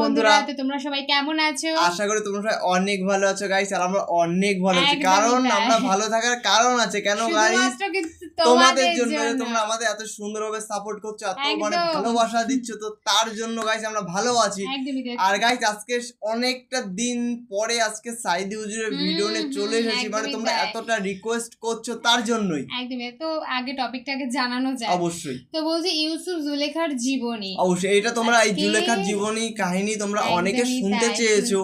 বন্ধুরা। তোমরা সবাই কেমন আছো? আশা করি তোমরা সবাই অনেক ভালো আছো গাইস আর আমরা অনেক ভালো আছি। কারণ আমরা ভালো থাকার কারণ আছে কেন গাইস তোমাদের জন্য তোমরা আমাদের এত সুন্দরভাবে সাপোর্ট করছ এত মানে ভালোবাসা দিচ্ছ তো তার জন্য গাইস আমরা ভালো আছি। আর গাইস আজকে অনেকটা দিন পরে আজকে সাইদি হুজুরের ভিডিও নিয়ে চলে এসেছি। মানে তোমরা এতটা রিকোয়েস্ট করছ তার জন্যই। একদমই তো আগে টপিকটাকে জানানো যায় অবশ্যই। তো বলছি ইউসুফ জুলেখার জীবনী। অবশ্যই এটা তোমরা এই জুলেখার জীবনী কাহিনী তোমরা অনেকে শুনতে চেয়েছো।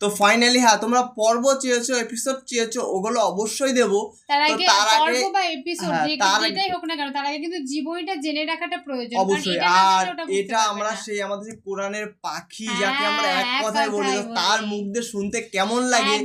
তো ফাইনালি হ্যাঁ তোমরা পর্ব চেয়েছো এপিসোড চেয়েছো ওগুলো অবশ্যই দেবো। তার আগে পর্ব বা এপিসোড হ্যাঁ, যেটাই হোক না কেন তার আগে কিন্তু জীবনীটা জেনে রাখাটা প্রয়োজন অবশ্যই আর এটা আমরা সেই আমাদের যে কোরআনের পাখি হ্যাঁ, যাকে আমরা এক কথায় বলি তার মুখ দিয়ে শুনতে কেমন লাগে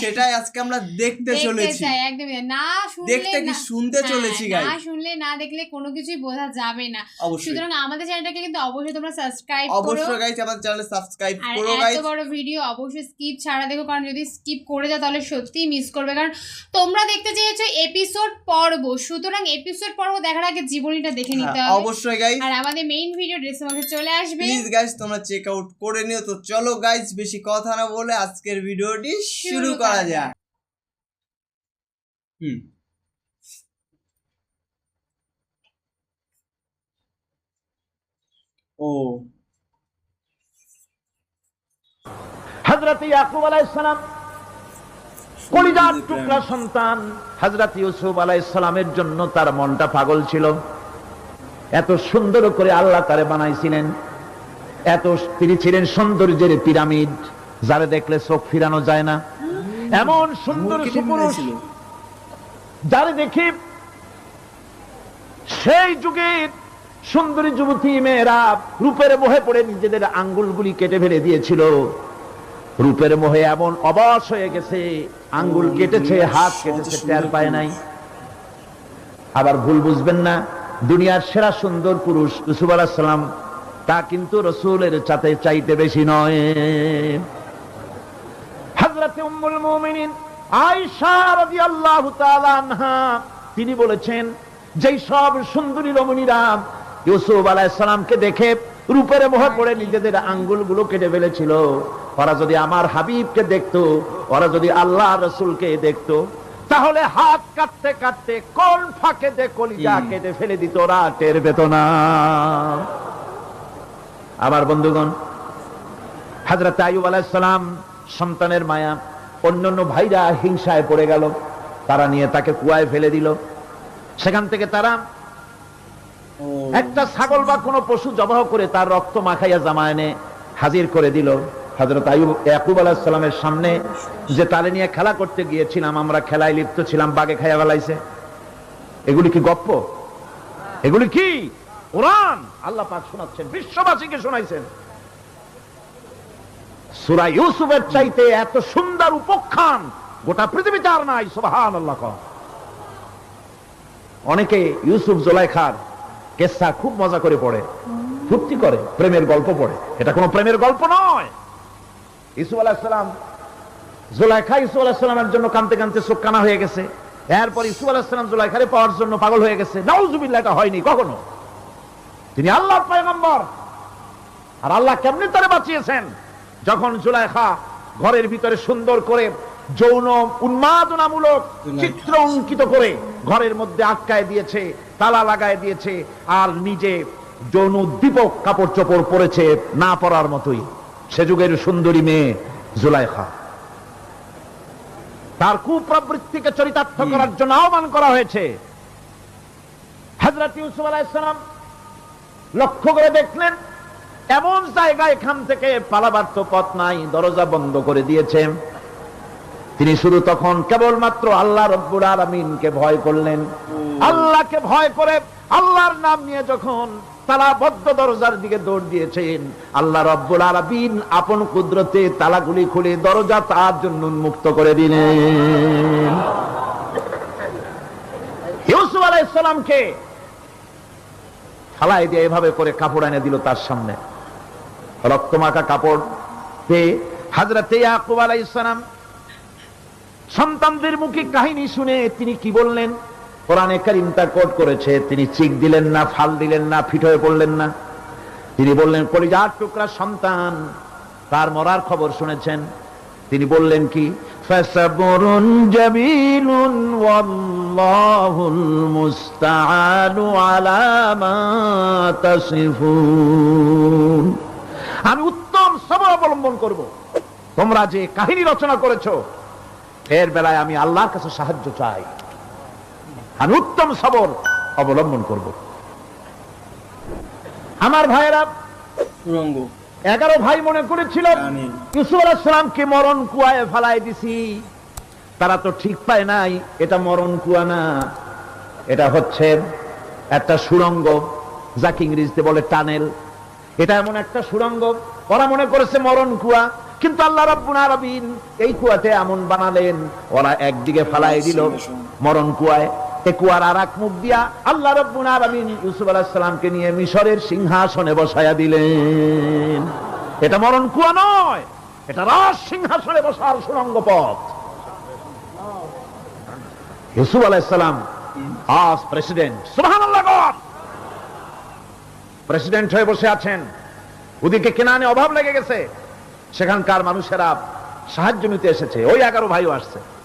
সেটাই আজকে আমরা দেখতে চলেছি। একদমই না শুনলে দেখতে কি শুনতে হ্যাঁ, চলেছি গাই না শুনলে না দেখলে কোনো কিছুই বোঝা যাবে না। সুতরাং আমাদের চ্যানেলটাকে কিন্তু অবশ্যই তোমরা সাবস্ক্রাইব করো। অবশ্যই গাইস আমাদের চ্যানেল সাবস্ক্রাইব করো এত বড় ভিডিও অবশ্যই স্কিপ ছাড়া দেখো কারণ যদি স্কিপ করে যাও তাহলে সত্যিই মিস করবে। কারণ তোমরা দেখতে চেয়েছো এপিসোড পর্ব সুতরাং এপিসোড পর্ব দেখার আগে জীবনীটা দেখে নিতে হবে। হ্যাঁ, অবশ্যই গাইস আর আমাদের মেইন ভিডিও ডেসক্রিপশনে চলে আসবে। প্লিজ গাইস তোমরা চেক আউট করে নিও। তো চলো গাইস বেশি কথা না বলে আজকের ভিডিওটি শুরু করা যাক। হুম। ও। হজরত ইয়াকুব আলাইসালাম কলিজার টুকরা সন্তান হজরত ইউসুফ আলাইসালামের জন্য তার মনটা পাগল ছিল। এত সুন্দর করে আল্লাহ তারে বানাইছিলেন। এত তিনি ছিলেন সৌন্দর্যের পিরামিড যারে দেখলে চোখ ফিরানো যায় না। এমন সুন্দর সুপুরুষ যারে দেখি সেই যুগের সুন্দরী যুবতী মেয়েরা রূপের মোহে পড়ে নিজেদের আঙ্গুলগুলি কেটে ফেলে দিয়েছিল। রূপের মোহে এমন অবশ হয়ে গেছে, আঙ্গুল কেটেছে, হাত কেটেছে, টের পায় নাই। আবার ভুল বুঝবেন না, দুনিয়ার সেরা সুন্দর পুরুষ ইউসুফ আলাহিসাল্লাম তা কিন্তু রসুলের চাতে চাইতে বেশি নয়। তিনি বলেছেন, যেই সব সুন্দরী রমণীরা ইউসুফ আলাইহিস সালামকে দেখে রূপের মোহে পড়ে নিজেদের আঙ্গুলগুলো কেটে ফেলেছিল ওরা যদি আমার হাবিবকে দেখতো ওরা যদি আল্লাহ রসুলকে দেখতো তাহলে হাত কাটতে কাটতে কোন ফাঁকে দে কলিজা কেটে ফেলে দিত ওরা টের পেত না। আবার বন্ধুগণ হাজরত আয়ুব আলাইসালাম সন্তানের মায়া অন্যান্য ভাইরা হিংসায় পড়ে গেল। তারা নিয়ে তাকে কুয়ায় ফেলে দিল। সেখান থেকে তারা একটা ছাগল বা কোনো পশু জবাহ করে তার রক্ত মাখাইয়া জামা এনে হাজির করে দিল। হজরত আয়ুব ইয়াকুব আলাহিসাল্লামের সামনে যে তালে নিয়ে খেলা করতে গিয়েছিলাম, আমরা খেলায় লিপ্ত ছিলাম, বাগে খাইয়া বেলাইছে এগুলি কি গপ্প? এগুলি কি? কোরআন? আল্লাহ পাক শোনাচ্ছেন, বিশ্ববাসীকে শোনাইছেন। সুরা ইউসুফের চাইতে এত সুন্দর উপখ্যান গোটা পৃথিবীতে আর নাই সুবহান আল্লাহ অনেকে ইউসুফ, জোলাইখার কেসা খুব মজা করে পড়ে, ফুর্তি করে, প্রেমের গল্প পড়ে। এটা কোনো প্রেমের গল্প নয়। ইসুফ আলাহিসাম জোলাইখা ইসুফ আলাহিসামের জন্য কানতে কানতে চোখ কানা হয়ে গেছে। এরপর ইসুফ আলাহিসাম জোলাইখারে পাওয়ার জন্য পাগল হয়ে গেছে। নাউজুবিল্লাহ এটা হয়নি কখনো। তিনি পয়গম্বর। আর আল্লাহ কেমনি তারে বাঁচিয়েছেন? যখন জুলাইখা ঘরের ভিতরে সুন্দর করে যৌন উন্মাদনামূলক। চিত্র অঙ্কিত করে ঘরের মধ্যে আটকায় দিয়েছে তালা লাগায় দিয়েছে আর নিজে যৌন উদ্দীপক কাপড় চোপড় পরেছে না পরার মতোই। সে যুগের সুন্দরী মেয়ে জুলাইখা। তার কুপ্রবৃত্তিকে চরিতার্থ করার জন্য আহ্বান করা হয়েছে। হজরত ইউসুফ আলাইসালাম লক্ষ্য করে দেখলেন এমন জায়গা এখান থেকে পালাবার তো পথ নাই দরজা বন্ধ করে দিয়েছে। তিনি শুধু তখন কেবলমাত্র আল্লাহ রব্বুল আলমিনকে ভয় করলেন। আল্লাহকে ভয় করে আল্লাহর নাম নিয়ে যখন তালাবদ্ধ দরজার দিকে দৌড় দিয়েছেন। আল্লাহ রব্বুল আলমিন আপন কুদরতে তালাগুলি খুলে দরজা তার জন্য উন্মুক্ত করে দিলেন। ইউসুফ আলাইসালামকে দিয়ে এভাবে করে কাপড় এনে দিল তার সামনে। রক্তমাখা কাপড় পেয়ে হাজরাতে ইয়াকুব আলাইসালাম সন্তানদের মুখে কাহিনী শুনে তিনি কি বললেন? কোরআনে করিম তা কোট করেছে, তিনি চিক দিলেন না, ফাল দিলেন না, ফিট হয়ে পড়লেন না। তিনি বললেন, কলিজার টুকরা সন্তান। তার মরার খবর শুনেছেন। তিনি বললেন কি? আমি উত্তম সবর অবলম্বন করব। তোমরা যে কাহিনী রচনা করেছ, এর বেলায় আমি আল্লাহর কাছে সাহায্য চাই। আমি উত্তম সবর অবলম্বন করব। আমার ভাইয়েরা এগারো ভাই মনে করেছিল। ইউসুফ মরণ কুয়ায় ফেলাই দিছি। তারা তো ঠিক পায় নাই এটা মরণ কুয়া না। এটা হচ্ছে একটা সুড়ঙ্গ যাকে ইংরেজিতে বলে টানেল। এটা এমন একটা সুড়ঙ্গ ওরা মনে করেছে মরণ কুয়া কিন্তু আল্লাহ রাব্বুল আলামিন এই কুয়াতে এমন বানালেন। ওরা একদিকে ফালাই দিল মরণ কুয়ায় আর এক মুখ দিয়া আল্লাহ আলামিন ইউসুফ নিয়ে মিশরের সিংহাসনে দিলেন। এটা মরণ কুয়া নয়, এটা রাজ সিংহাসনে বসার সুরঙ্গ পথ। ইউসুফ আজ প্রেসিডেন্ট। গড! প্রেসিডেন্ট হয়ে বসে আছেন। ওদিকে কেনানে অভাব লেগে গেছে। সেখানকার মানুষেরা সাহায্য নিতে এসেছে। ওই এগারো ভাইও আসছে।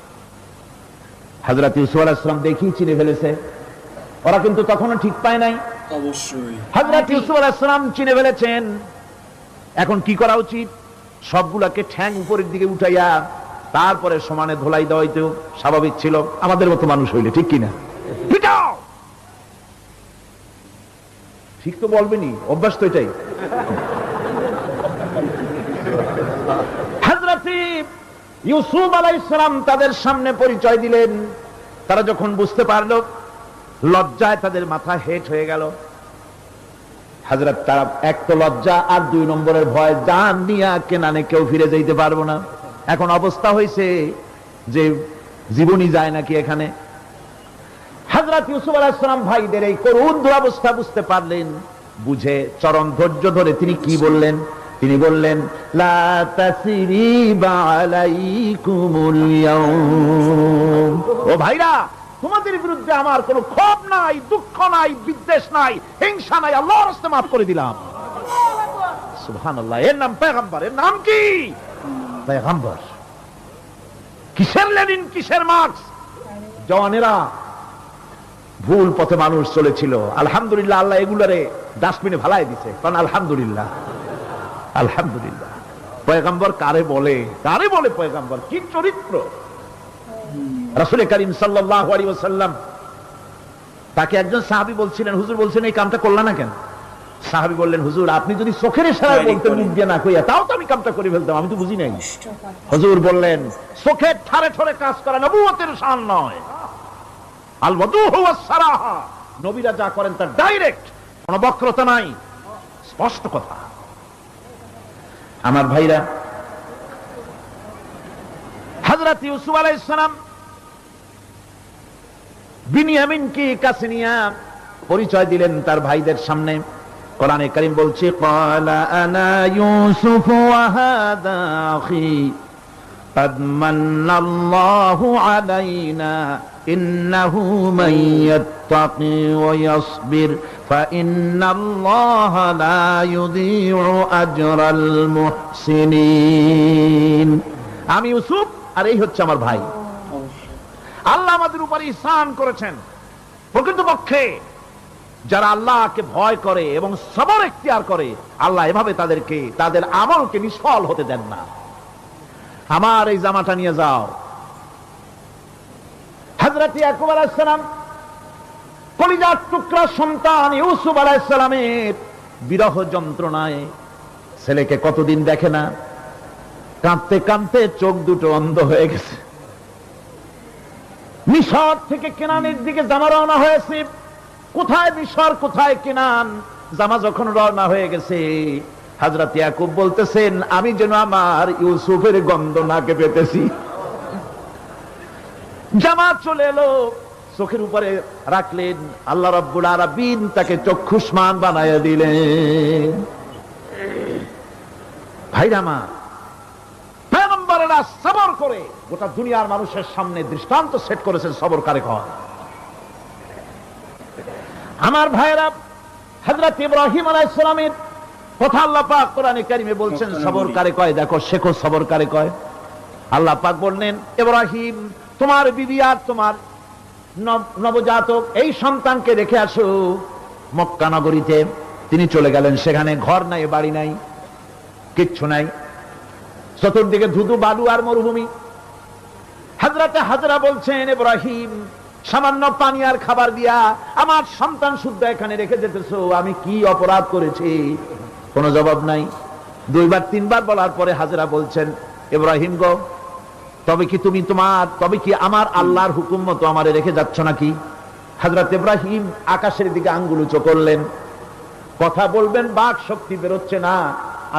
হাজরত ইউসুফ আলাইসালাম দেখি চিনে ফেলেছে। ওরা কিন্তু তখনও ঠিক পায় নাই। অবশ্যই। হাজরত ইউসুফ আলাইসালাম চিনে ফেলেছেন। এখন কি করা উচিত? সবগুলাকে ঠ্যাং উপরের দিকে উঠাইয়া তারপরে সমানে ধোলাই দেওয়াই তো স্বাভাবিক ছিল আমাদের মতো মানুষ হইলে ঠিক কিনা! ঠিক তো বলবেনি অভ্যাস তো এটাই। ইউসুফ আলাইসালাম তাদের সামনে পরিচয় দিলেন। তারা যখন বুঝতে পারল, লজ্জায় তাদের মাথা হেট হয়ে গেল। হাজরত তারা এক তো লজ্জা আর দুই নম্বরের ভয়, জান নিয়া কেনানে কেউ ফিরে যাইতে পারব না। এখন অবস্থা হয়েছে যে জীবনই যায় নাকি এখানে। হাজরত ইউসুফ আলাহিসাম ভাইদের এই করুণ দুরবস্থা বুঝতে পারলেন। বুঝে, চরম ধৈর্য ধরে তিনি কি বললেন? তিনি বললেন ও ভাইরা তোমাদের বিরুদ্ধে আমার কোনো ক্ষোভ নাই দুঃখ নাই বিদ্বেষ নাই হিংসা নাই আল্লাহর রাস্তে মাফ করে দিলাম। সুবহানাল্লাহ এর নাম পেগম্বর এর নাম কি? পেগম্বর কিসের লেনিন কিসের মার্কস? জওয়ানেরা ভুল পথে মানুষ চলেছিল। আলহামদুলিল্লাহ আল্লাহ এগুলারে ডাস্টবিনে ভালাই দিছে। কারণ আলহামদুলিল্লাহ। আলহামদুলিল্লাহ। পয়গাম্বর কারে বলে? কারে বলে পয়গাম্বর? কি চরিত্র? রাসূল করিম আলাইহি ওয়াসাল্লাম তাকে একজন সাহাবী বলছিলেন হুজুর বলছেন এই কামটা করলা না কেন? সাহাবী বললেন হুজুর আপনি যদি চোখের বলতেন করে। মুখ দিয়ে না কইয়া তাও তো আমি কামটা করে ফেলতাম আমি তো বুঝি নাই। হুজুর বললেন চোখের ঠারে ঠরে কাজ করা নবুয়তের শান নয়। আল ওয়াদুহু ওয়াস সারাহা। নবীরা যা করেন তার ডাইরেক্ট কোনো বক্রতা নাই। স্পষ্ট কথা। আমার ভাইরা হযরত ইউসুফ আলাইহিস সালাম বিনিয়ামিনকে কাছে নিয়ে পরিচয় দিলেন তার ভাইদের সামনে কোরআনে কারীম বলছে ক্বালা আনা ইউসুফ ওয়া হাদা আখি قد من الله علينا إنه من يتقي ويصبر فإن الله لا يضيع أجر المحسنين আমি ইউসুফ আর এই হচ্ছে আমার ভাই আল্লাহ আমাদের উপর ইহসান করেছেন প্রকৃতপক্ষে যারা আল্লাহকে ভয় করে এবং সবর এখতিয়ার করে আল্লাহ এভাবে তাদেরকে তাদের আমলকে নিষ্ফল হতে দেন না আমার এই জামাটা নিয়ে যাও হজরত ইয়াকুব আলাইসালাম কলিজার টুকরা সন্তান ইউসুফ আলাইসালামের বিরহ যন্ত্রণায় ছেলেকে কতদিন দেখে না? কাঁদতে কাঁদতে চোখ দুটো অন্ধ হয়ে গেছে। মিশর থেকে কেনানের দিকে জামা রওনা হয়েছে। কোথায় মিশর, কোথায় কেনান, জামা যখন রওনা হয়ে গেছে হাজরত ইয়াকুব বলতেছেন, আমি যেন আমার ইউসুফের গন্ধ নাকে পেতেছি। জামা চলে এলো। চোখের উপরে রাখলেন আল্লাহ রব্বুল আরাবিন তাকে চক্ষুষ্মান বানায় দিলেন। ভাইরামা পেগম্বরেরা সবর করে গোটা দুনিয়ার মানুষের সামনে দৃষ্টান্ত সেট করেছেন সবর কারে কর আমার ভাইরা হজরত ইব্রাহিম আলাইসালামের কথা আল্লাহ পাক কোরআনে কারিমে বলছেন সবর কারে কয়? দেখো শেখো সবর কারে কয়। আল্লাহ পাক বললেন ইব্রাহিম তোমার বিবি আর তোমার নবজাতক, এই সন্তানকে রেখে আসো। মক্কা নগরীতে তিনি চলে গেলেন। সেখানে ঘর নাই, বাড়ি নাই, কিচ্ছু নাই। চতুর্দিকে ধুধু, বালু আর মরুভূমি। হাজরাতে হাজরা বলছেন, ইব্রাহিম, সামান্য পানি আর খাবার দিয়া আমার সন্তান শুদ্ধ এখানে রেখে যেতেছো। আমি কি অপরাধ করেছি? কোনো জবাব নাই। দুইবার, তিনবার বলার পরে হাজরা বলছেন, ইব্রাহিম গো তবে কি তুমি তোমার, তবে কি আমার আল্লাহর হুকুম মতো আমারে রেখে যাচ্ছ নাকি? হাজরত ইব্রাহিম আকাশের দিকে আঙ্গুল উঁচু করলেন। কথা বলবেন, বাক শক্তি বেরোচ্ছে না।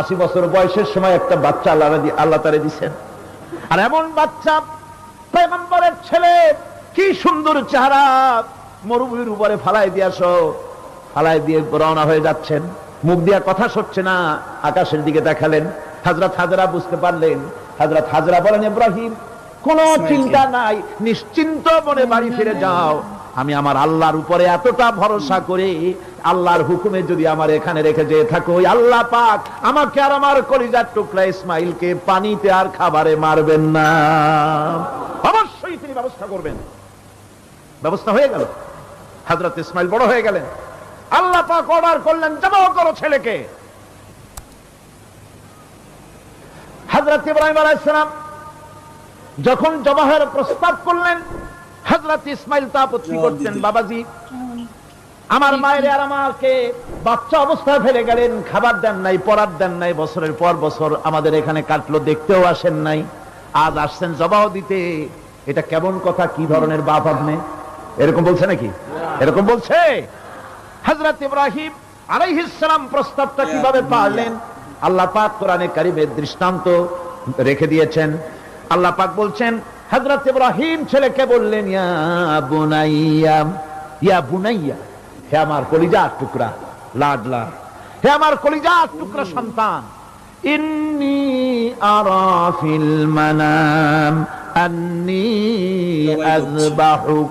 আশি বছর বয়সের সময় একটা বাচ্চা আল্লাহ আল্লাহ তারে দিছেন। আর এমন বাচ্চা পেগম্বরের ছেলে, কি সুন্দর চেহারা। মরুভূমির উপরে ফালাই দিয়াছ ফালাই দিয়ে রওনা হয়ে যাচ্ছেন। মুখ দিয়া কথা সরছে না। আকাশের দিকে দেখালেন। হাজরা হাজরা বুঝতে পারলেন হাজরত হাজরা বলেন ইব্রাহিম কোন চিন্তা নাই নিশ্চিন্ত মনে বাড়ি ফিরে যাও। আমি আমার আল্লাহর উপরে এতটা ভরসা করে আল্লাহর হুকুমে যদি আমার এখানে রেখে যেয়ে থাকো আল্লাহ পাক আমাকে আর আমার কলিজার টুকরা ইসমাইলকে পানিতে আর খাবারে মারবেন না। অবশ্যই তিনি ব্যবস্থা করবেন। ব্যবস্থা হয়ে গেল। হাজরত ইসমাইল বড় হয়ে গেলেন। আল্লাহ পাক অর্ডার করলেন জমা করো ছেলেকে। হাজরত ইব্রাহিম আলাইসালাম যখন জবাহের প্রস্তাব করলেন হজরত ইসমাইল তা আপত্তি করতেন বাবাজি। আমার মায়ের আর আমাকে বাচ্চা অবস্থায় ফেলে গেলেন খাবার দেন নাই পড়ার দেন নাই বছরের পর বছর আমাদের এখানে কাটলো দেখতেও আসেন নাই। আজ আসছেন জবাও দিতে। এটা কেমন কথা কি ধরনের বাপ আপনি? এরকম বলছে নাকি? এরকম বলছে? হজরত ইব্রাহিম আলাইহিসসালাম প্রস্তাবটা কীভাবে পারলেন? আল্লাহ পাক কোরআনে কারিমের দৃষ্টান্ত রেখে দিয়েছেন। আল্লাহ পাক বলছেন হজরত ইব্রাহিম ছেলেকে বললেন ইয়া বুনাইয়া ইয়া বুনাইয়া হে আমার কলিজার টুকরা লাডলা হে আমার কলিজার টুকরা সন্তান ইন্নি আরা ফিল মানাম আন্নি আযবাহুক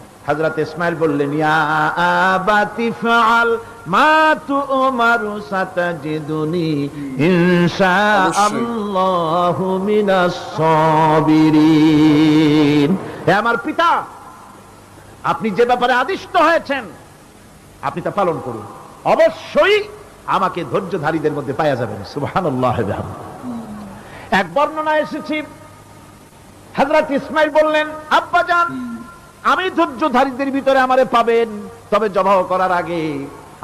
হযরত ইসমাইল বললেন আমার পিতা আপনি যে ব্যাপারে আদিষ্ট হয়েছেন আপনি তা পালন করুন। অবশ্যই আমাকে ধৈর্যধারীদের মধ্যে পাওয়া যাবেন। সুবহানাল্লাহ এক বর্ণনা এসেছি। হযরত ইসমাইল বললেন আব্বা যান আমি ধৈর্যধারীদের ভিতরে আমারে পাবেন তবে জবাহ করার আগে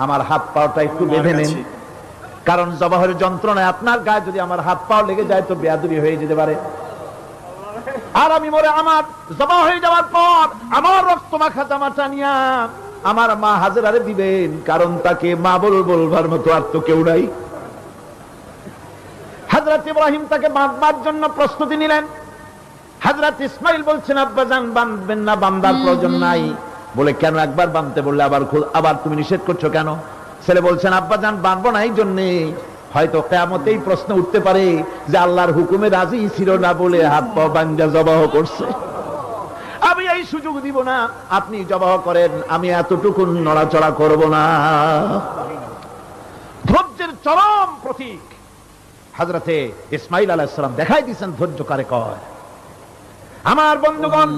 আমার হাত পাওটা একটু বেঁধে নেন। কারণ জবাহের যন্ত্রণায় আপনার গায়ে যদি আমার হাত পাও লেগে যায় তো বেয়াদুরি হয়ে যেতে পারে। আর আমি মরে আমার জমা হয়ে যাওয়ার পর আমার রক্ত মাখা জামাটা নিয়া আমার মা হাজারে দিবেন কারণ তাকে মা বল বলবার মতো আর তো কেউ নাই। হাজরত ইব্রাহিম তাকে বাঁধবার জন্য প্রস্তুতি নিলেন। হাজরত ইসমাইল বলছেন আব্বাজান বাঁধবেন না বান্দার প্রয়োজন নাই। বলে কেন একবার বাঁধতে বললে আবার আবার তুমি নিষেধ করছ কেন? ছেলে বলছেন আব্বাজান বাঁধবো না এই জন্যে। হয়তো কেমতেই প্রশ্ন উঠতে পারে যে আল্লাহর হুকুমে রাজি ছিল না বলে হাত পা বাঙ্গা জবাহ করছে। আমি এই সুযোগ দিব না আপনি জবাহ করেন আমি এতটুকু নড়াচড়া করব না। ধৈর্যের চরম প্রতীক হাজরাতে ইসমাইল আলাইসালাম দেখাই দিয়েছেন ধৈর্য কারে কয়? আমার বন্ধুগণ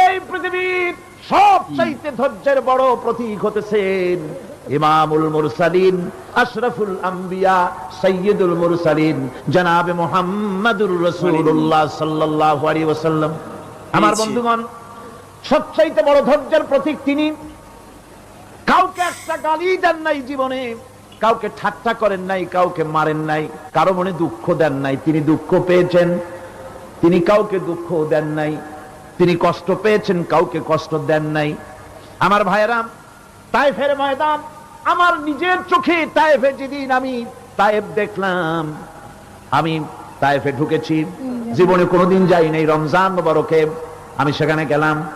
এই পৃথিবীর সব চাইতে ধৈর্যের বড় প্রতীক হতেছেন ইমামুল মুরসালিন আশরাফুল আম্বিয়া সৈয়দুল মুরসালিন জনাবে মুহাম্মাদুর রাসূলুল্লাহ সাল্লাল্লাহু আলাইহি ওয়াসাল্লাম। আমার। বন্ধুগণ সবচাইতে বড় ধৈর্যের প্রতীক তিনি। কাউকে একটা গালি দেন নাই জীবনে কাউকে ঠাট্টা করেন নাই কাউকে মারেন নাই কারও মনে দুঃখ দেন নাই তিনি দুঃখ পেয়েছেন। তিনি কাউকে দুঃখ দেন নাই। তিনি কষ্ট পেয়েছেন, কাউকে কষ্ট দেন নাই। আমার ভাইয়েরা, তাইফের ময়দান, আমার নিজের চোখে তাইফে যেদিন আমি তাইফ দেখলাম, আমি তাইফে ঢুকেছি। জীবনে কোনোদিন যাই নাই রমজান মোবারকে। আমি সেখানে গেলাম।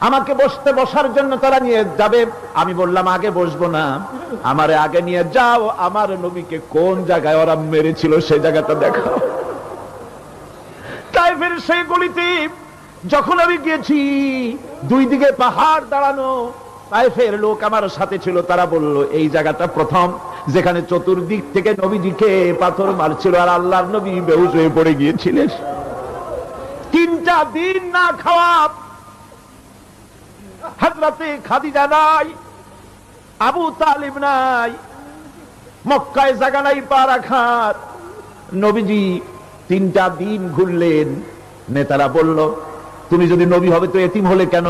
আমাকে বসতে বসার জন্য তারা নিয়ে যাবে। আমি বললাম, আগে বসবো না। আমারে আগে নিয়ে যাও। আমার নবীকে কোন জায়গায় ওরা মেরেছিল সেই জায়গাটা দেখাও। তাইফের সেই গলিতে যখন আমি গিয়েছি, দুই দিকে পাহাড় দাঁড়ানো, তাইফের লোক আমার সাথে ছিল, তারা বলল, এই জায়গাটা প্রথম, যেখানে চতুর্দিক থেকে নবীজিকে পাথর মারছিল আর আল্লাহর নবী বেহুশ হয়ে পড়ে গিয়েছিলেন। তিনটা দিন না খাওয়া হাজরাতে খাদিজা নাই, আবু তালিব নাই, মক্কায় জায়গা নাই পা রাখার, নবীজি তিনটা দিন ঘুরলেন। নেতারা বলল, তুমি যদি নবী হবে তো এতিম হলে কেন?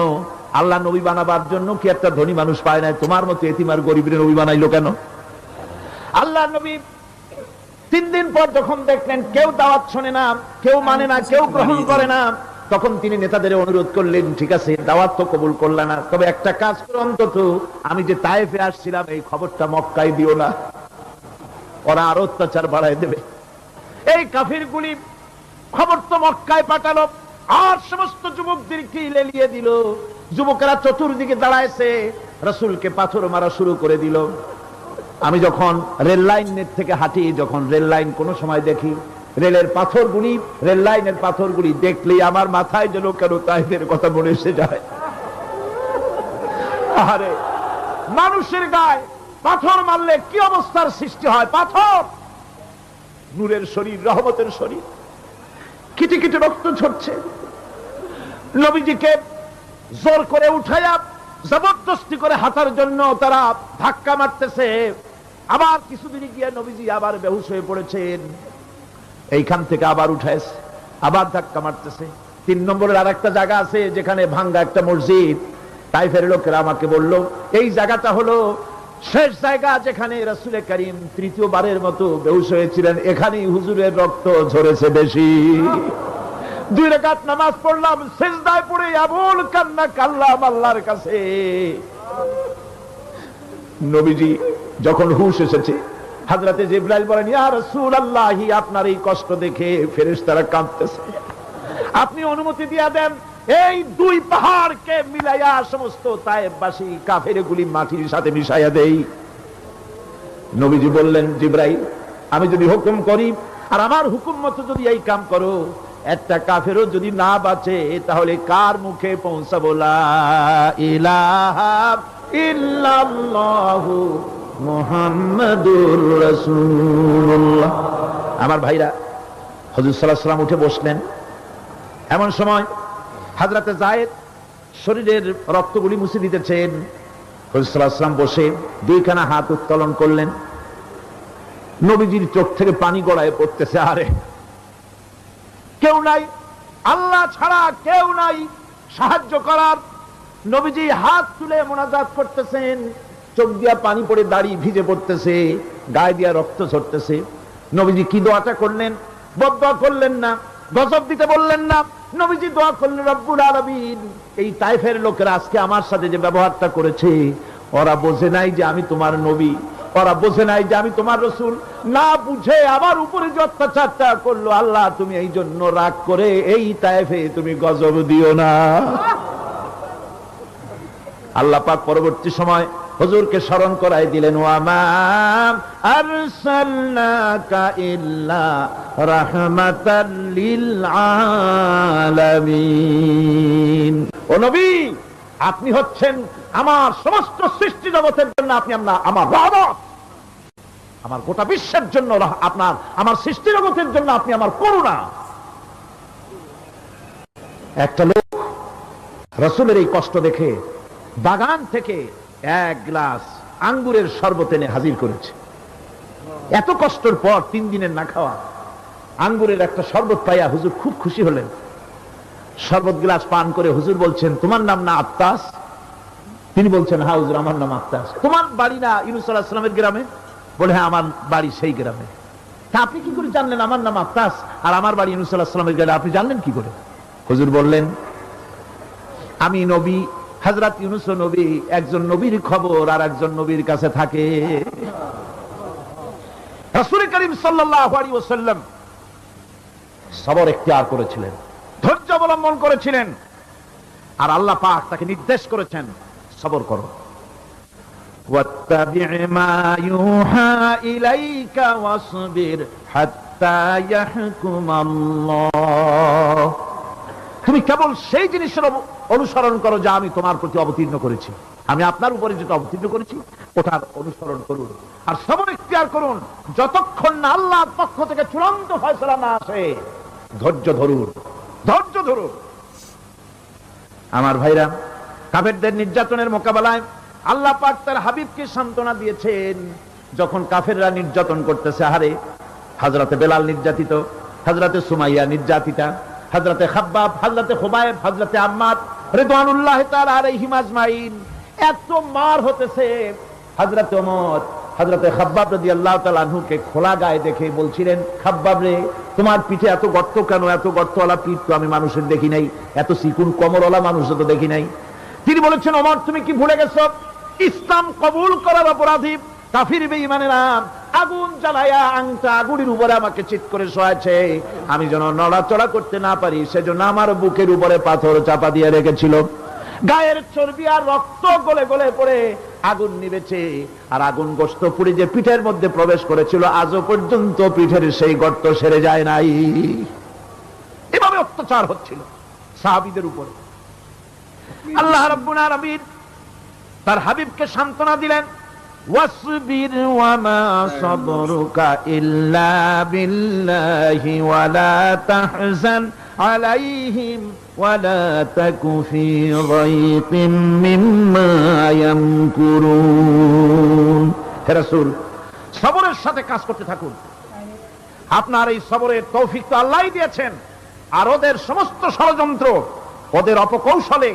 আল্লাহ নবী বানাবার জন্য কি একটা ধনী মানুষ পায় না তোমার মতো এতিম আর গরিবের নবী বানাইলো কেন? আল্লাহ নবী তিন দিন পর যখন দেখলেন, কেউ দাওয়াত শোনে না, কেউ মানে না, কেউ গ্রহণ করে না, তখন তিনি নেতাদের অনুরোধ করলেন, ঠিক আছে, দাওয়াত তো কবুল করলে না, তবে একটা কাজ করো অন্তত, আমি যে তাইফে আসছিলাম, এই খবরটা মক্কায় দিও না। ওরা আরও অত্যাচার বাড়ায় দেবে। এই গুলি খবর তো মক্কায় পাঠালো, আর সমস্ত যুবকদেরকে লেলিয়ে দিল। যুবকেরা চতুর্দিকে দাঁড়াইছে, রসুলকে পাথর মারা শুরু করে দিল। আমি যখন রেল লাইনের থেকে হাঁটি, যখন রেল লাইন কোনো সময় দেখি, রেলের পাথরগুলি, রেল লাইনের পাথরগুলি দেখলেই আমার মাথায় যেন কেন তাইদের কথা মনে এসে যায়। আরে, মানুষের গায়ে পাথর মারলে কি অবস্থার সৃষ্টি হয়? পাথর! নূরের শরীর, রহমতের শরীর। কিটি কিটি রক্ত ঝরছে। নবীজিকে জোর করে উঠাইয়া জবরদস্তি করে হাঁটার জন্য তারা ধাক্কা মারতেছে। আবার কিছুদিন গিয়ে নবীজি আবার বেহুশ হয়ে পড়েছেন। এইখান থেকে আবার উঠাইছে, আবার ধাক্কা মারতেছে। তিন নম্বরের আর একটা জায়গা আছে যেখানে ভাঙ্গা একটা মসজিদ। তাই তাইফের লোকেরা আমাকে বলল, এই জায়গাটা হলো শেষ জায়গা যেখানে রাসুলে করিম তৃতীয়বারের মতো বেহুশ হয়েছিলেন, এখানেই হুজুরের রক্ত ঝরেছে বেশি। দুই রেখাত নামাজ পড়লাম শেষদায় পড়ে আবুল কান্না কাল্লাম আল্লাহর কাছে। নবীজি যখন হুশ এসেছে, হাজরাতে জিব্রাইল বলেন, ইয়া রাসূলুল্লাহি, আপনার এই কষ্ট দেখে ফেরেশতারা কাঁদতেছে। আপনি অনুমতি দিয়া দেন এই দুই পাহাড়কে মিলাইয়া সমস্ত তায়েববাসী কাফেরগুলি মাটির সাথে মিশাইয়া দেই। নবীজি বললেন, জিব্রাইল, আমি যদি হুকুম করি, আর আমার হুকুম মতো যদি এই কাম করো, একটা কাফেরও যদি না বাঁচে, তাহলে কার মুখে পৌঁছাবো? আমার ভাইরা সাল্লাল্লাহু আলাইহি সাল্লাম উঠে বসলেন। এমন সময় হাজরাতে জায়েদ শরীরের রক্তগুলি মুছে দিতেছেন। সাল্লাম বসে দুইখানা হাত উত্তোলন করলেন। নবীজির চোখ থেকে পানি গড়ায় পড়তেছে, আরে! কেউ নাই, আল্লাহ ছাড়া কেউ নাই, সাহায্য করার। নবীজি হাত তুলে মোনাজাত করতেছেন, চোখ দিয়া পানি পড়ে দাড়ি ভিজে পড়তেছে, গায়ে দিয়া রক্ত ঝরতেছে। নবীজি কি দোয়াটা করলেন? বদয়া করলেন না, গজব দিতে বললেন না। নবীজি দোয়া করলেন, রব্বুল আলামিন, এই তাইফের লোকেরা আজকে আমার সাথে যে ব্যবহারটা করেছে, ওরা বোঝে নাই যে আমি তোমার নবী, ওরা বোঝে নাই যে আমি তোমার রসুল। না বুঝে আমার উপরে যে অত্যাচারটা করল, আল্লাহ তুমি এই জন্য রাগ করে এই তাইফে তুমি গজব দিও না। আল্লাহ পাক পরবর্তী সময় হুজুরকে স্মরণ করাই দিলেন ও নবী, আপনি হচ্ছেন আমার সমস্ত সৃষ্টি জগতের জন্য আপনি আমরা আমার রহমত। আমার গোটা বিশ্বের জন্য আপনার, আমার সৃষ্টি জগতের জন্য আপনি আমার করুণা। একটা লোক রসুলের এই কষ্ট দেখে বাগান থেকে এক গ্লাস আঙ্গুরের শরবত এনে হাজির করেছে। এত কষ্টের পর তিন দিনের না খাওয়া, আঙ্গুরের একটা শরবত পাইয়া হুজুর খুব খুশি হলেন। শরবত গ্লাস পান করে হুজুর বলছেন, তোমার নাম না আত্মাস তিনি বলছেন হ্যাঁ হুজুর, আমার নাম আত্মাস তোমার বাড়ি না ইউনুস আলাহিসামের গ্রামে? বলে হ্যাঁ আমার বাড়ি সেই গ্রামে। তা আপনি কি করে জানলেন আমার নাম আত্মাস আর আমার বাড়ি ইউনুস আলাহিসামের গ্রামে? আপনি জানলেন কি করে? হুজুর বললেন, আমি নবী হাজরাত ইউনুস নবী একজন নবীর খবর আর একজন নবীর কাছে থাকে। করিম সাল্লাম সবর এখতিয়ার করেছিলেন, ধৈর্য অবলম্বন করেছিলেন, আর আল্লাহ পাক তাকে নির্দেশ করেছেন, সবর করো। তুমি কেবল সেই জিনিসের অনুসরণ করো যা আমি তোমার প্রতি অবতীর্ণ করেছি। আমি আপনার উপরে যেটা অবতীর্ণ করেছি ওটার অনুসরণ করুন। আর সবর ইখতিয়ার করুন, যতক্ষণ না আল্লাহর পক্ষ থেকে চূড়ান্ত ফয়সলা না আসে, ধৈর্য ধরুন ধৈর্য ধরুন। আমার ভাইরা, কাফেরদের নির্যাতনের মোকাবেলায় আল্লাহ পাক তার হাবিবকে সান্ত্বনা দিয়েছেন। যখন কাফেররা নির্যাতন করতেছে হারে হাজরাতে বেলাল নির্যাতিত হাজরাতে সুমাইয়া নির্যাতিতা হাজরাতে খাব্বাব হাজরাতে খুবাইব হাজরাতে আম্মাদ রিদওয়ানুল্লাহ তাআলা আলাইহিম আজমাইন। এত মার হতেছে। হাজরাতে ওমর হাজরাতে খাব্বাব রাদিয়াল্লাহু তাআলা আনহুকে খোলা গায়ে দেখে বলছিলেন, খাব্বাব রে, তোমার পিঠে এত গর্ত কেন? এত গর্তওয়ালা পিঠ তো আমি মানুষের দেখি নাই। এত সিকুন কমরওয়ালা মানুষও তো দেখি নাই। তিনি বলেছেন, ওমর, তুমি কি ভুলে গেছো? ইসলাম কবুল করার অপরাধী। কাফির বেঈমানেরা আগুন জ্বালায়া আংটা আগুনের উপরে আমাকে চিৎ করে শোয়াছে আমি যেন নড়াচড়া করতে না পারি, সেজন্য আমার বুকের উপরে পাথর চাপা দিয়ে রেখেছিল। গায়ের চর্বি আর রক্ত গলে গলে পড়ে আগুন নিবেছে আর আগুন গোস্ত পুড়ে যে পিঠের মধ্যে প্রবেশ করেছিল, আজও পর্যন্ত পিঠের সেই গর্ত সেরে যায় নাই। এভাবে অত্যাচার হচ্ছিল সাহাবিদের উপরে। আল্লাহ রাব্বুল আলামিন তার হাবিবকে সান্ত্বনা দিলেন। ওয়াসবির ওয়ামা সাবরুকা ইল্লা বিল্লাহি ওয়ালা তাহজান আলাইহিম ওয়ালা তাকু ফি যায়কিম মিম্মা ইয়ামকুরুন হে সবরের সাথে কাজ করতে থাকুন। আপনার এই সবরের তৌফিক তো আল্লাহই দিয়েছেন। আর ওদের সমস্ত ষড়যন্ত্র, ওদের অপকৌশলে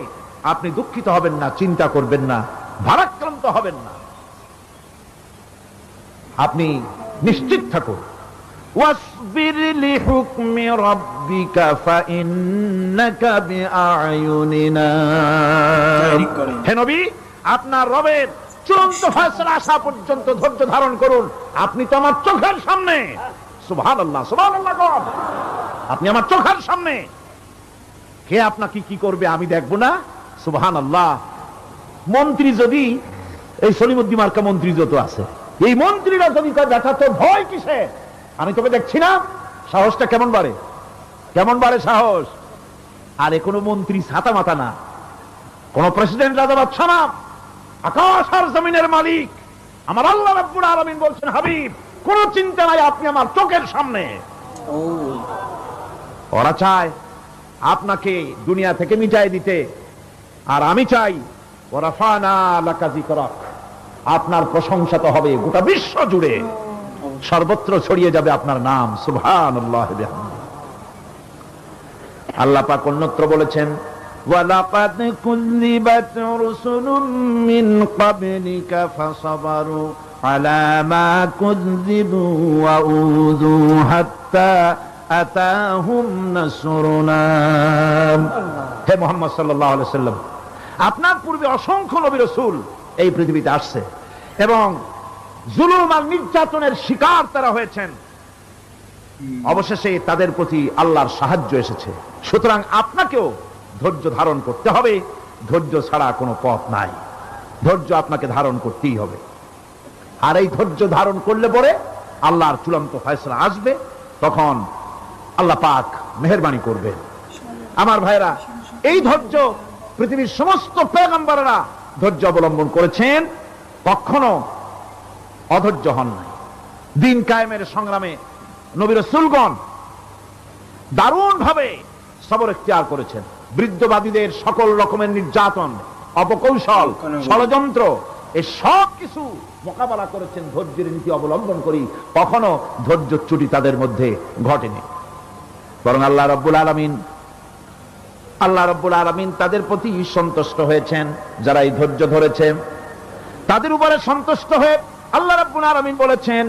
আপনি দুঃখিত হবেন না, চিন্তা করবেন না, ভারাক্রান্ত হবেন না। আপনি নিশ্চিত থাকুন واصبر لحكم ربك فإنك بأعيننا ঠিক করেন। হে নবী আপনার রবের চূড়ান্ত ফয়সলা আসা পর্যন্ত ধৈর্য ধারণ করুন আপনি তো আমার চোখের সামনে সুবহানাল্লাহ সুবহানাল্লাহ গণ। আপনি আমার চোখের সামনে কে আপনাকে কি করবে আমি দেখবো না সুবহান আল্লাহ মন্ত্রী যদি এই সলিমুদ্দিন মার্কা মন্ত্রী যত আছে এই মন্ত্রীরা যদি দেখা তোর ভয় কিসে? আমি তোকে দেখছি না? সাহসটা কেমন বাড়ে? কেমন বাড়ে সাহস? আর কোনো মন্ত্রী ছাতা মাথা না। কোন প্রেসিডেন্ট রাজা বাচ্চা না। আকাশ আর জমিনের মালিক। আমার আল্লাহ রাব্বুল আলামিন বলছেন, হাবিব, কোন চিন্তা নাই, আপনি আমার চোখের সামনে। ওরা চায় আপনাকে দুনিয়া থেকে মিটাই দিতে। আর আমি চাই, ওরা ফানা লাকাজি করা আপনার প্রশংসা তো হবে গোটা বিশ্ব জুড়ে সর্বত্র ছড়িয়ে যাবে আপনার নাম সুবহান আল্লাহ পাক অন্যত্র বলেছেন وَلَقَدْ كُذِّبَتْ رُسُلٌ مِّن قَبْلِكَ فَصَبَرُوا عَلَى مَا كُذِّبُوا وَأُوذُوا حَتَّى أَتَاهُمْ نَصْرُنَا হে মুহাম্মদ সাল্লাল্লাহু আলাইহি সাল্লাম আপনার পূর্বে অসংখ্য নবী রাসূল এই পৃথিবীতে আসছে। এবং জুলুম আর নির্যাতনের শিকার তারা হয়েছেন। অবশেষে তাদের প্রতি আল্লাহর সাহায্য এসেছে। সুতরাং আপনাকেও ধৈর্য ধারণ করতে হবে। ধৈর্য ছাড়া কোনো পথ নাই। ধৈর্য আপনাকে ধারণ করতেই হবে। আর এই ধৈর্য ধারণ করলে পরে আল্লাহর চূড়ান্ত ফয়সলা আসবে। তখন আল্লাহ পাক মেহরবানি করবে আমার ভাইরা এই ধৈর্য পৃথিবীর সমস্ত পেগম্বরেরা ধৈর্য অবলম্বন করেছেন, কখনো অধৈর্য হন নাই। দিন কায়েমের সংগ্রামে নবীর সুলগণ দারুণ ভাবে সবর এখতিয়ার করেছেন। বৃদ্ধবাদীদের সকল রকমের নির্যাতন, অপকৌশল, ষড়যন্ত্র এই সব কিছু মোকাবেলা করেছেন ধৈর্যের নীতি অবলম্বন করি কখনো ধৈর্য চ্যুতি তাদের মধ্যে ঘটেনি। বরং আল্লাহ রব্বুল আলমিন আল্লাহ রব্বুল আলমিন তাদের প্রতি সন্তুষ্ট হয়েছেন যারা এই ধৈর্য ধরেছে। তাদের উপরে সন্তুষ্ট হয়ে আল্লাহ রাব্বুল আলামিন বলেছেন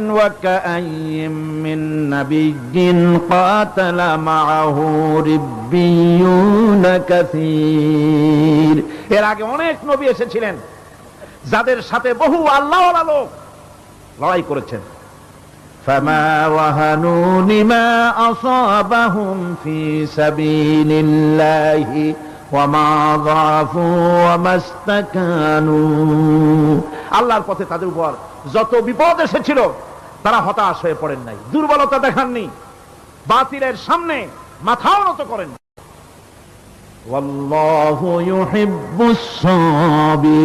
এর আগে অনেক নবী এসেছিলেন, যাদের সাথে বহু আল্লাহওয়ালা লোক লড়াই করেছেন। فما وهنوا لما أصابهم في سبيل الله وما ضعفوا وما استكانوا আল্লাহর পথে তাদের উপর যত বিপদ এসেছিল তারা হতাশ হয়ে পড়েন নাই দুর্বলতা দেখাননি বাতিলের সামনে মাথাও নত করেন ওয়াল্লাহু ইউহিব্বুস সাবিরিন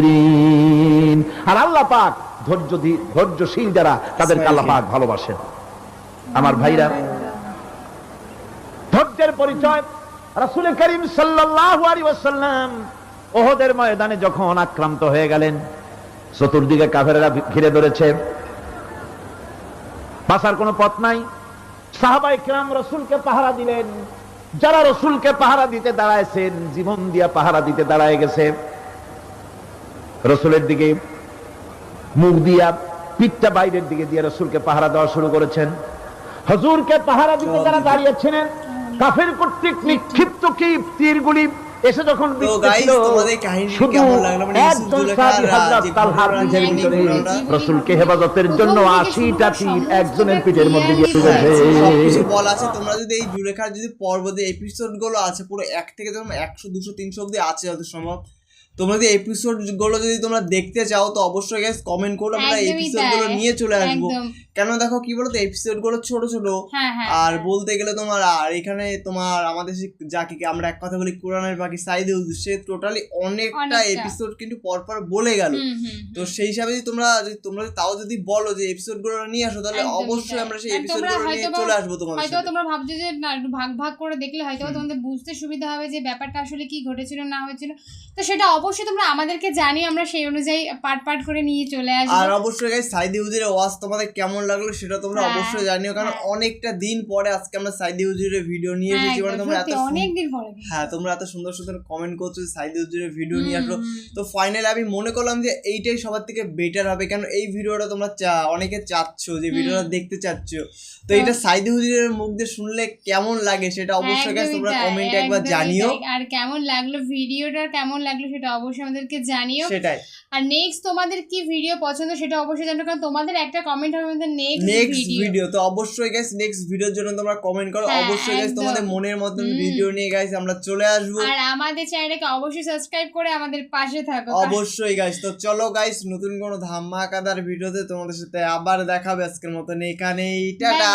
আর আল্লাহ পাক ধৈর্য ধৈর্যশীল যারা, তাদেরকে আল্লাহ ভালোবাসেন। আমার ভাইরা, ধৈর্যের পরিচয়, রাসূল করিম ওয়াসাল্লাম ওহদের ময়দানে যখন আক্রান্ত হয়ে গেলেন, চতুর্দিকে কাফেরেরা ঘিরে ধরেছে। বাঁচার কোনো পথ নাই। সাহাবাই কিরাম রসুলকে পাহারা দিলেন। যারা রসুলকে পাহারা দিতে দাঁড়াইছেন, জীবন দিয়া পাহারা দিতে দাঁড়ায় গেছে। রসুলের দিকে মুখ দিয়া পিঠটা বাইরের দিকে দিয়ে রসুলকে পাহারা দেওয়া শুরু করেছেন। হজুরকে পাহারা দিতে যারা দাঁড়িয়েছিলেন কাফের কর্তৃক নিক্ষিপ্ত কি তীরগুলি এসে যখন শুধু মানে ইউসুফ একজন সাহাবী হযরত তালহার পিঠের ভিতরে ঘটনাটা। রসুলকে হেফাজতের জন্য প্রথম থেকে আশিটা শুরু তীর একজনের পিঠের মধ্যে দিয়ে ঢুকেছে হয়েছে। বলা আছে। তোমরা যদি এই জুলেখার যদি পর্বতে এপিসোডগুলো আছে পুরো এক থেকে যেমন একশো দুশো তিনশো অব্দি আছে যত সম্ভব। তোমরা যদি এপিসোডগুলো যদি তোমরা দেখতে চাও তো অবশ্যই গ্যাস কমেন্ট করো আমরা এপিসোডগুলো নিয়ে চলে আসব। কেন দেখো কি বলতো এপিসোডগুলো ছোট ছোট। হ্যাঁ হ্যাঁ। আর বলতে গেলে তোমার আর এখানে তোমার আমাদের যাকে কি আমরা এক কথা বলি কোরআনের বাকি সাইদে হুজুর সে টোটালি অনেকটা। এপিসোড কিন্তু পরপর বলে গেল। তো সেই হিসাবে যদি তোমরা যদি তোমরা তাও যদি বলো যে এপিসোডগুলো নিয়ে আসো তাহলে অবশ্যই আমরা সেই এপিসোডগুলো নিয়ে চলে আসব তোমাদের হয়তো তোমরা ভাবছ যে ভাগ ভাগ করে দেখলে হয়তো তোমাদের বুঝতে সুবিধা হবে যে ব্যাপারটা আসলে কি ঘটেছিল না হয়েছিল। তো সেটা অবশ্যই তোমরা আমাদেরকে জানিও আমরা সেই অনুযায়ী পার্ট পার্ট করে নিয়ে চলে আর অবশ্যই গাইস সাইদি হুজুরের ওয়াজ তোমাদের কেমন লাগল সেটা তোমরা হ্যাঁ, অবশ্যই জানিও কারণ হ্যাঁ। অনেকটা দিন পরে আজকে আমরা সাইদি হুজুরের ভিডিও নিয়ে হ্যাঁ, এসেছি মানে তোমরা এত সুন্দর- অনেকদিন পরে হ্যাঁ তোমরা এত সুন্দর সুন্দর কমেন্ট করছ সাইদি হুজুরের ভিডিও নিয়ে আসলো। তো ফাইনালি আমি মনে করলাম যে এইটাই সবার থেকে বেটার হবে কারণ এই ভিডিওটা তোমরা চা- অনেকে চাচ্ছ যে ভিডিওটা দেখতে চাচ্ছ। তো এটা সাইদি হুজুরের মুখ দিয়ে শুনলে কেমন লাগে সেটা অবশ্যই একদমই তোমরা কমেন্টে একবার জানিও। আর কেমন লাগল ভিডিওটা কেমন লাগল সেটা অবশ্যই আমাদেরকে জানিও। সেটাই। আর নেক্সট তোমাদের কি ভিডিও পছন্দ সেটা অবশ্যই জানো কারণ তোমাদের একটা কমেন্ট হবে আমাদের নেক্সট নেক্সট ভিডিও তো অবশ্যই গাইস নেক্সট ভিডিওর জন্য তোমরা কমেন্ট করো। হ্যাঁ, অবশ্যই গাইস তোমাদের মনের মতন ভিডিও নিয়ে গাইস আমরা চলে আসব। আর আমাদের চ্যানেলটাকে অবশ্যই সাবস্ক্রাইব করে আমাদের পাশে থাকো। অবশ্যই গাইস তো চলো গাইস নতুন কোনো ধামাকাদার ভিডিওতে তোমাদের সাথে আবার দেখাবে আজকের মতন এখানেই। টাটা.